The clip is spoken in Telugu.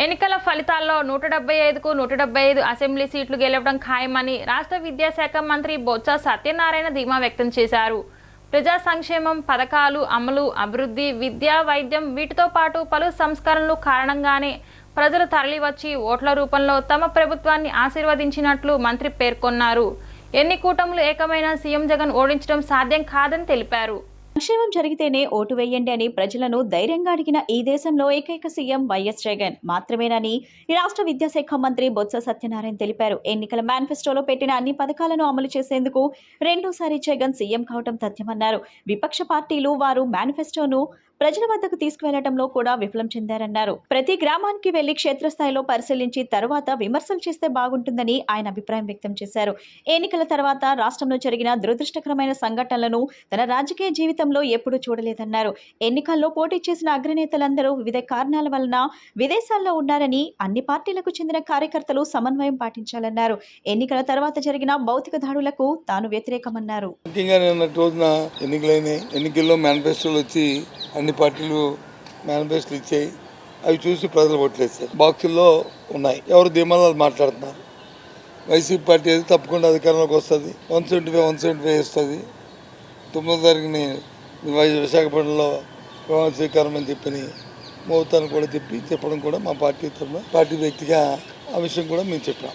ఎన్నికల ఫలితాల్లో నూట డెబ్బై ఐదుకు నూట డెబ్బై ఐదు అసెంబ్లీ సీట్లు గెలవడం ఖాయమని రాష్ట్ర విద్యాశాఖ మంత్రి బొత్స సత్యనారాయణ ధీమా వ్యక్తం చేశారు. ప్రజా సంక్షేమం పథకాలు అమలు అభివృద్ధి విద్య వైద్యం వీటితో పాటు పలు సంస్కరణలు కారణంగానే ప్రజలు తరలివచ్చి ఓట్ల రూపంలో తమ ప్రభుత్వాన్ని ఆశీర్వదించినట్లు మంత్రి పేర్కొన్నారు. ఎన్ని కూటములు ఏకమైన సీఎం జగన్ ఓడించడం సాధ్యం కాదని తెలిపారు. సంక్షేమం జరిగితేనే ఓటు వేయండి అని ప్రజలను ధైర్యంగా అడిగిన ఈ దేశంలో ఏకైక సీఎం వైఎస్ జగన్. మాత్రమేనని ఈ రాష్ట్ర విద్యాశాఖ మంత్రి బొత్స సత్యనారాయణ తెలిపారు. ఎన్నికల మేనిఫెస్టోలో పెట్టిన అన్ని పథకాలను అమలు చేసేందుకు రెండోసారి జగన్ సీఎం కావడం తథ్యమన్నారు. విపక్ష పార్టీలు వారు మేనిఫెస్టోను ప్రజల వద్దకు తీసుకువెళ్ళడంలో కూడా విఫలం చెందారన్నారు. ప్రతి గ్రామానికి వెళ్ళి క్షేత్రస్థాయిలో పరిశీలించి తర్వాత విమర్శలు చేస్తే బాగుంటుందని ఆయన అభిప్రాయం వ్యక్తం చేశారు. ఎన్నికల తర్వాత రాష్ట్రంలో జరిగిన దురదృష్టకరమైన సంఘటనలను తన రాజకీయ జీవితంలో ఎప్పుడూ చూడలేదన్నారు. ఎన్నికల్లో పోటీ చేసిన అగ్రనేతలందరూ వివిధ కారణాల వలన విదేశాల్లో ఉన్నారని అన్ని పార్టీలకు చెందిన కార్యకర్తలు సమన్వయం పాటించాలన్నారు. ఎన్నికల తర్వాత జరిగిన భౌతిక దాడులకు తాను వ్యతిరేకమన్నారు. ఎన్నికల్లో మేనిఫెస్టోలు వచ్చి అన్ని పార్టీలు మేనిఫెస్టోలు ఇచ్చాయి. అవి చూసి ప్రజలు ఓట్లేస్తారు బాక్సుల్లో ఉన్నాయి. ఎవరు ధీమాలు మాట్లాడుతున్నారు? వైసీపీ పార్టీ అయితే తప్పకుండా అధికారంలోకి వస్తుంది. One seventy five one seventy five వస్తుంది. తొమ్మిదో తారీఖుని వై- విశాఖపట్నంలో ప్రమాణ స్వీకారం అని చెప్పని ముహూర్తాన్ని కూడా చెప్పి చెప్పడం కూడా మా పార్టీ తరఫున పార్టీ వ్యక్తిగా ఆ విషయం కూడా మేము చెప్పాం.